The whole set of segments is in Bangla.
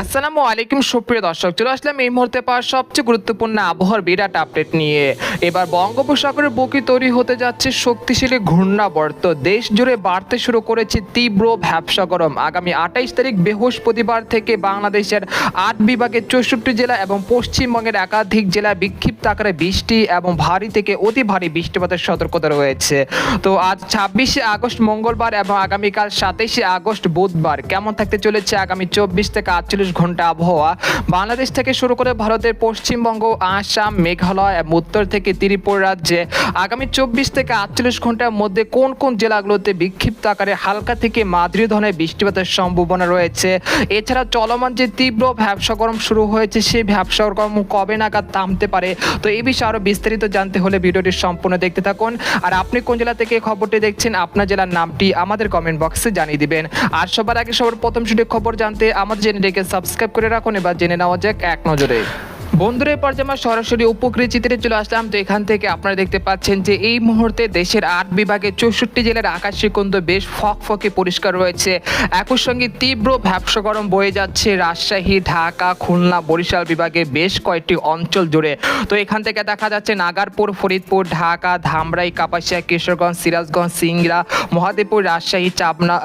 আসসালামু আলাইকুম, সুপ্রিয় দর্শক। চলে আসলাম এই মুহূর্তে পাওয়া সবচেয়ে গুরুত্বপূর্ণ আবহাওয়ার বিরাট আপডেট নিয়ে। এবার বঙ্গোপসাগরের বুকে তৈরি হতে যাচ্ছে শক্তিশালী ঘূর্ণাবর্ত। দেশ জুড়ে বাড়তে শুরু করেছে তীব্র ভ্যাবসা গরম। আগামী আঠাইশ তারিখ বৃহস্পতিবার থেকে বাংলাদেশের আট বিভাগের চৌষট্টি জেলা এবং পশ্চিমবঙ্গের একাধিক জেলায় বিক্ষিপ্ত আকারে বৃষ্টি এবং ভারী থেকে অতি ভারী বৃষ্টিপাতের সতর্কতা রয়েছে। তো আজ ছাব্বিশে আগস্ট মঙ্গলবার এবং আগামীকাল সাতাইশে আগস্ট বুধবার কেমন থাকতে চলেছে? আগামী চব্বিশ থেকে আটচল্লিশ ঘণ্টা আবহাওয়া। বাংলাদেশ থেকে শুরু করে ভারতের পশ্চিমবঙ্গ, আসাম, মেঘালয় এবং উত্তর থেকে ত্রিপুরা রাজ্যে আগামী চব্বিশ থেকে আটচল্লিশ ঘণ্টার মধ্যে কোন কোন জেলাগুলোতে বিক্ষিপ্ত আকারে হালকা থেকে মাঝারি ধরনের বৃষ্টিপাতের সম্ভাবনা রয়েছে? এছাড়া চলমান যে তীব্র ব্যবসা গরম শুরু হয়েছে, সেই ব্যবসা গরম কবে নাগাদ থামতে পারে? তো এই বিষয়ে আরও বিস্তারিত জানতে হলে ভিডিওটি সম্পূর্ণ দেখতে থাকুন। আর আপনি কোন জেলা থেকে খবরটি দেখছেন, আপনার জেলার নামটি আমাদের কমেন্ট বক্সে জানিয়ে দিবেন। আর সবার আগে সবার প্রথম সেটি খবর জানতে আমাদের চ্যানেলটিকে সাবস্ক্রাইব করে রাখুন। এবার জেনে নেওয়া যাক এক নজরে। বন্ধুরা আমরা সরাসরি উপকৃত চিত্রে চলে আসলাম, তো এখান থেকে আপনারা দেখতে পাচ্ছেন যে এই মুহূর্তে দেশের আট বিভাগে চৌষট্টি জেলার আকাশ কিন্তু বেশ ফকফকে পরিষ্কার রয়েছে। একই সঙ্গে তীব্র ভ্যাবসা গরম বয়ে যাচ্ছে। রাজশাহী, ঢাকা, খুলনা, বরিশাল বিভাগে বেশ কয়েকটি অঞ্চল জুড়ে। তো এখান থেকে দেখা যাচ্ছে নাগারপুর, ফরিদপুর, ঢাকা, ধামরাই, কাপাসিয়া, কিশোরগঞ্জ, সিরাজগঞ্জ, সিংড়া, মহাদেবপুর, রাজশাহী, চাপনা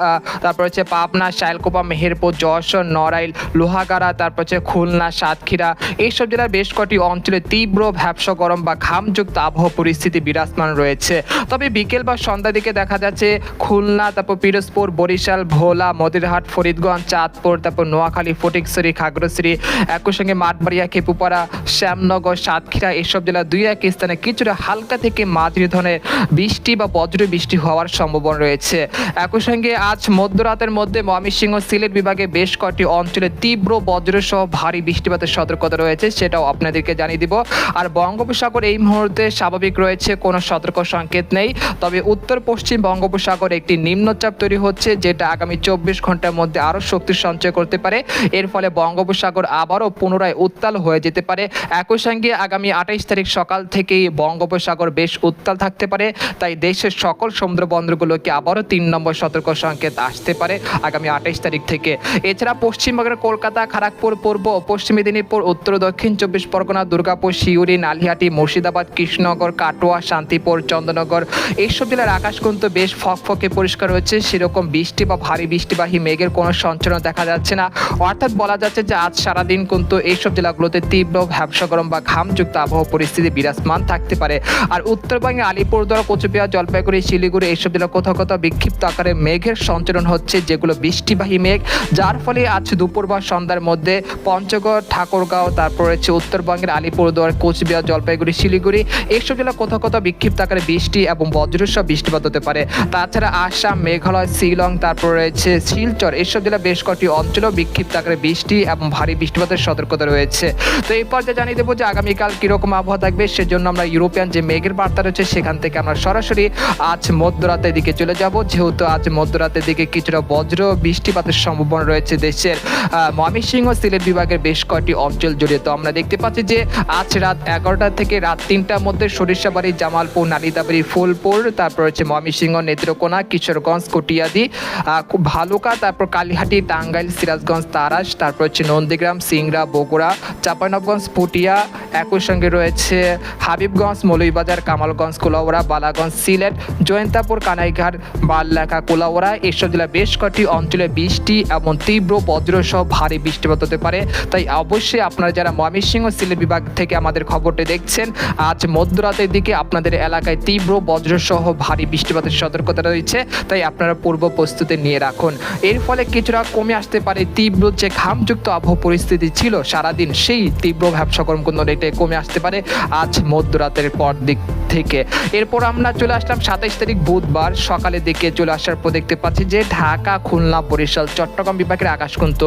তারপর হচ্ছে পাবনা শাইলকোপা মেহেরপুর, যশোর, নড়াইল, লোহাগাড়া, তারপর হচ্ছে খুলনা, সাতক্ষীরা, এইসব জেলার বেশ কয়েকটি অঞ্চলে তীব্র ভ্যাবসা গরম বা ঘামযুক্ত আবহাওয়া পরিস্থিতি বিরাজমান রয়েছে। তবে বিকেল বা সন্ধ্যার দিকে দেখা যাচ্ছে খুলনা, তারপর পিরোজপুর, বরিশাল, ভোলা মদিরহাট ফরিদগঞ্জ, চাঁদপুর, তারপর নোয়াখালী, ফটিকছড়ি, খাগড়াছড়ি, একই সঙ্গে মাঠবাড়িয়া, খেপুপাড়া, শ্যামনগর, সাতক্ষীরা এইসব জেলার দুই এক স্থানে কিছুটা হালকা থেকে মাঝারি ধরনের বৃষ্টি বা বজ্র বৃষ্টি হওয়ার সম্ভাবনা রয়েছে। একই সঙ্গে আজ মধ্যরাতের মধ্যে ময়মনসিংহ সিলেট বিভাগে বেশ কয়েকটি অঞ্চলে তীব্র বজ্রসহ ভারী বৃষ্টিপাতের সতর্কতা রয়েছে। সেটাও আপনাদেরকে জানিয়ে দিব। আর বঙ্গোপসাগর এই মুহূর্তে স্বাভাবিক রয়েছে, কোনো সতর্ক সংকেত নেই। তবে উত্তর পশ্চিম বঙ্গোপসাগর একটি নিম্নচাপ তৈরি হচ্ছে, যেটা আগামী চব্বিশ ঘণ্টার মধ্যে আরও শক্তি সঞ্চয় করতে পারে। এর ফলে বঙ্গোপসাগর আবারও পুনরায় উত্তাল হয়ে যেতে পারে। একই সঙ্গে আগামী আঠাইশ তারিখ সকাল থেকেই বঙ্গোপসাগর বেশ উত্তাল থাকতে পারে। তাই দেশের সকল সমুদ্র বন্দরগুলোকে আবারও তিন নম্বর সতর্ক সংকেত আসতে পারে আগামী আঠাইশ তারিখ থেকে। এছাড়া পশ্চিমবঙ্গের কলকাতা খড়গপুর পূর্ব পশ্চিম মেদিনীপুর, উত্তর দক্ষিণ চব্বিশ পরগনা, দুর্গাপুর শিউরি নালিহাটি, মুর্শিদাবাদ, কৃষ্ণনগর, কাটোয়া, শান্তিপুর চন্দ্রনগর এইসব জেলার আকাশ কিন্তু বেশ ফকফকে পরিষ্কার হচ্ছে সেরকম বৃষ্টি বা ভারী বৃষ্টিবাহী মেঘের কোনো সঞ্চালন দেখা যাচ্ছে না। অর্থাৎ বলা যাচ্ছে যে আজ সারাদিন কিন্তু এইসব জেলাগুলোতে তীব্র ভ্যাবসা গরম বা ঘামযুক্ত আবহাওয়া পরিস্থিতি বিরাজমান থাকতে পারে। আর উত্তরবঙ্গে আলিপুরদুয়ার, কোচবিহার, জলপাইগুড়ি, শিলিগুড়ি এইসব জেলা কোথাও কোথাও বিক্ষিপ্ত আকারে মেঘের সঞ্চালন হচ্ছে, যেগুলো বৃষ্টিবাহী মেঘ। যার ফলে আজ দুপুর বা সন্ধ্যার মধ্যে পঞ্চগড়, ঠাকুরগাঁও, তারপর হচ্ছে উত্তরবঙ্গের আলিপুরদুয়ার কোচবিহার, জলপাইগুড়ি, শিলিগুড়ি। এইসব জেলা কোথাও কোথাও বিক্ষিপ্ত আকারে বৃষ্টি এবং বজ্রসহ বৃষ্টিপাত হতে পারে। তাছাড়া আসাম, মেঘালয়, শিলং, তারপর রয়েছে শিলচর। এইসব জেলা বেশ কয়েকটি অঞ্চলেও বিক্ষিপ্ত আকারে বৃষ্টি এবং ভারী বৃষ্টিপাতের সতর্কতা রয়েছে। তো এই পর্যায়ে জানিয়ে দেবো যে আগামীকাল কীরকম আবহাওয়া থাকবে, সেজন্য আমরা ইউরোপিয়ান যে মেঘের বার্তা রয়েছে, সেখান থেকে আমরা সরাসরি আজ মধ্যরাতের দিকে চলে যাব। যেহেতু আজ মধ্যরাতের দিকে কিছুটা বজ্র বৃষ্টিপাতের সম্ভাবনা রয়েছে দেশের। ময়মনসিংহ সিলেট বিভাগের বেশ কয়েকটি অঞ্চল জুড়ে। তো আমরা দেখতে পাচ্ছি যে আজ রাত এগারোটা থেকে রাত তিনটার মধ্যে সরিষাবাড়ি, জামালপুর নালিতাবাড়ি ফুলপুর, তারপর হচ্ছে ময়মনসিংহ, নেত্রকোনা, কিশোরগঞ্জ, কটিয়াদি খুব ভালুকা, তারপর কালীহাটি, টাঙ্গাইল, সিরাজগঞ্জ, তারাস, তারপর হচ্ছে নন্দীগ্রাম, সিংড়া, বগুড়া চাঁপানবগঞ্জ পুটিয়া, একই সঙ্গে রয়েছে হাবিবগঞ্জ, মৌলভীবাজার, কামালগঞ্জ, কুলাউড়া, বালাগঞ্জ, সিলেট, জয়ন্তাপুর, কানাইঘাট, বাললেখা, কুলাউড়া এসব জেলা বেশ কয়েকটি অঞ্চলে বৃষ্টি এবং তীব্র বজ্রসহ ভারী বৃষ্টিপাত হতে পারে। তাই অবশ্যই আপনারা যারা ময়মনসিংহ সিলেট বিভাগ থেকে আমাদের খবরটি দেখছেন। আজ মধ্যরাতের দিকে আপনাদের এলাকায় তীব্র বজ্রসহ ভারী বৃষ্টিপাতের সতর্কতা রয়েছে, তাই আপনারা পূর্ব প্রস্তুতি নিয়ে রাখুন। এর ফলে কিছুটা কমে আসতে পারে তীব্র যে ঘামযুক্ত আবহাওয়া পরিস্থিতি ছিল সারাদিন, সেই তীব্র ব্যবসাকরণ কোনো রেটে কমে আসতে পারে আজ মধ্যরাতের পর দিক থেকে। এরপর আমরা চলে আসলাম সাতাইশ তারিখ বুধবার, সকালের দিকে চলে আসার পর দেখতে পাচ্ছি যে ঢাকা, খুলনা, বরিশাল, চট্টগ্রাম বিভাগের আকাশ কিন্তু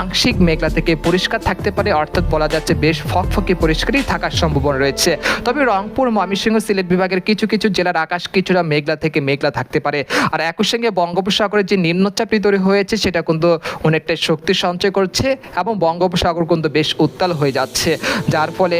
আংশিক মেঘলা থেকে পরিষ্কার থাকতে পারে, অর্থাৎ বলা যাচ্ছে বেশ ফকফকে পরিষ্কারই থাকার সম্ভাবনা রয়েছে। তবে রংপুর, ময়মনসিংহ, সিলেট বিভাগের কিছু কিছু জেলার আকাশ কিছুটা মেঘলা থেকে মেঘলা থাকতে পারে। আর একই সঙ্গে বঙ্গোপসাগরে যে নিম্নচাপটি তৈরি হয়েছে, সেটা কিন্তু অনেকটাই শক্তি সঞ্চয় করছে এবং বঙ্গোপসাগর কিন্তু বেশ উত্তাল হয়ে যাচ্ছে। যার ফলে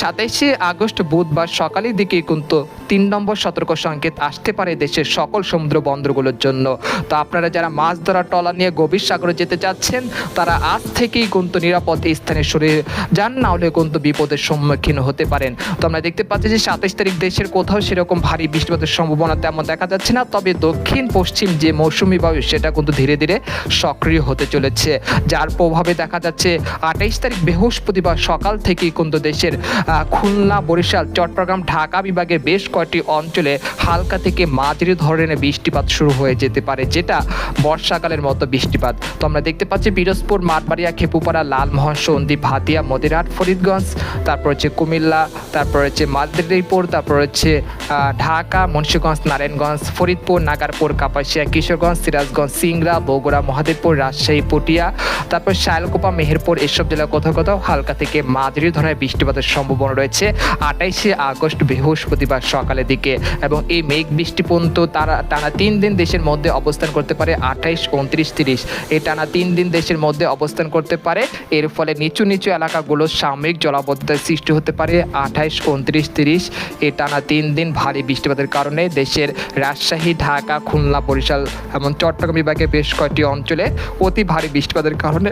সাতাইশে আগস্ট বুধবার সকালের দিকে কিন্তু তিন নম্বর সতর্ক সংকেত আসতে পারে দেশের সকল সমুদ্র বন্দরগুলোর জন্য। তো আপনারা যারা মাছ ধরা টলা নিয়ে গভীর সাগরে যেতে চাচ্ছেন, তারা আজ থেকেই কিন্তু নিরাপদ স্থানে সরে যান। না হলে কিন্তু বিপদের সম্মুখীন হতে পারেন। তো আমরা দেখতে পাচ্ছি যে সাতাইশ তারিখ দেশের কোথাও সেরকম ভারী বৃষ্টিপাতের সম্ভাবনা তেমন দেখা যাচ্ছে না, তবে দক্ষিণ, পশ্চিম যে মৌসুমি বায়ু, সেটা কিন্তু ধীরে ধীরে সক্রিয় হতে চলেছে। যার প্রভাবে দেখা যাচ্ছে আঠাইশ তারিখ বৃহস্পতিবার সকাল থেকেই কিন্তু দেশের খুলনা, বরিশাল, চট্টগ্রাম, ঢাকা বিভাগের বেশ কয়েকটি অঞ্চলে হালকা থেকে মাঝারি ধরনের বৃষ্টিপাত শুরু হয়ে যেতে পারে, যেটা বর্ষাকালের মতো বৃষ্টিপাত। তো আমরা দেখতে পাচ্ছি পিরোজপুর, মাঠবাড়িয়া, খেপুপাড়া, লালমোহন, সন্দ্বীপ ভাতিয়া মদিরাট ফরিদগঞ্জ, তারপর হচ্ছে কুমিল্লা, তারপর হচ্ছে মালদ্বীপুর তারপর হচ্ছে ঢাকা, মুন্সীগঞ্জ, নারায়ণগঞ্জ, ফরিদপুর, নাগারপুর, কাপাসিয়া, কিশোরগঞ্জ, সিরাজগঞ্জ, সিংড়া, বগুড়া, মহাদেবপুর, রাজশাহী, পটিয়া, তারপর শায়লকোপা মেহেরপুর, এসব জেলা কোথাও কোথাও হালকা থেকে মাঝারি ধরনের বৃষ্টিপাতের সম্ভাবনা রয়েছে আঠাইশে আগস্ট বৃহস্পতিবার সকালের দিকে এবং এই মেঘ বৃষ্টিপন্ত তারা, টানা তিন দিন দেশের মধ্যে অবস্থান করতে পারে আঠাইশ, উনত্রিশ, তিরিশ। এই টানা তিন দিন দেশের মধ্যে অবস্থান করতে পারে, এর ফলে নিচু নিচু এলাকাগুলো সাময়িক জলাবদ্ধতার সৃষ্টি হতে পারে। আঠাইশ, উনত্রিশ, তিরিশ, এ টানা তিন দিন ভারী বৃষ্টিপাতের কারণে দেশের রাজশাহী, ঢাকা, খুলনা, বরিশাল এবং চট্টগ্রাম বিভাগের বেশ কয়েকটি অঞ্চলে অতি ভারী বৃষ্টিপাতের কারণে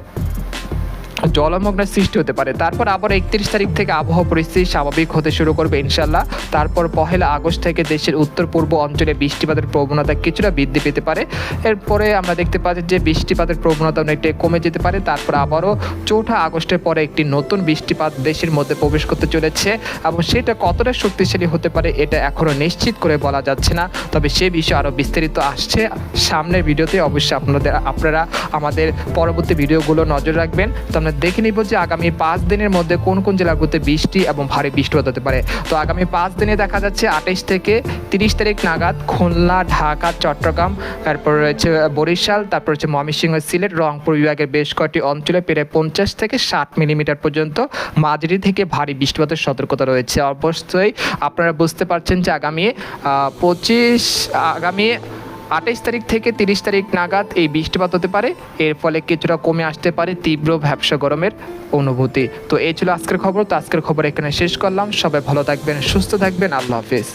জলমগ্নের সৃষ্টি হতে পারে। তারপর আবার একত্রিশ তারিখ থেকে আবহাওয়া পরিস্থিতি স্বাভাবিক হতে শুরু করবে ইনশাল্লাহ তারপর পহেলা আগস্ট থেকে দেশের উত্তর, পূর্ব অঞ্চলে বৃষ্টিপাতের প্রবণতা কিছুটা বৃদ্ধি পেতে পারে। এরপরে আমরা দেখতে পাচ্ছি যে বৃষ্টিপাতের প্রবণতা অনেকটা কমে যেতে পারে। তারপর আবারও চৌঠা আগস্টের পরে একটি নতুন বৃষ্টিপাত দেশের মধ্যে প্রবেশ করতে চলেছে এবং সেটা কতটা শক্তিশালী হতে পারে এটা এখনও নিশ্চিত করে বলা যাচ্ছে না। তবে সে বিষয়ে আরও বিস্তারিত আসছে সামনের ভিডিওতে। অবশ্যই আপনাদের আপনারা আমাদের পরবর্তী ভিডিওগুলো নজর রাখবেন। তো আমরা দেখে নিব যে আগামী পাঁচ দিনের মধ্যে কোন কোন জেলাগুলোতে বৃষ্টি এবং ভারী বৃষ্টিপাত হতে পারে। তো আগামী পাঁচ দিনে দেখা যাচ্ছে আঠাইশ থেকে তিরিশ তারিখ নাগাদ খুলনা, ঢাকা, চট্টগ্রাম, তারপর রয়েছে বরিশাল, তারপর হচ্ছে ময়মনসিংহ, সিলেট, রংপুর বিভাগের বেশ কয়েকটি অঞ্চলে প্রায় পঞ্চাশ থেকে ষাট মিলিমিটার পর্যন্ত মাঝারি থেকে ভারী বৃষ্টিপাতের সতর্কতা রয়েছে। অবশ্যই আপনারা বুঝতে পারছেন যে আগামী পঁচিশ, আগামী আঠাইশ তারিখ থেকে তিরিশ তারিখ নাগাদ এই বৃষ্টিপাত হতে পারে। এর ফলে কিছুটা কমে আসতে পারে তীব্র ভ্যাবসা গরমের অনুভূতি। তো এই ছিল আজকের খবর। তো আজকের খবর এখানে শেষ করলাম। সবাই ভালো থাকবেন, সুস্থ থাকবেন। আল্লাহ হাফিজ।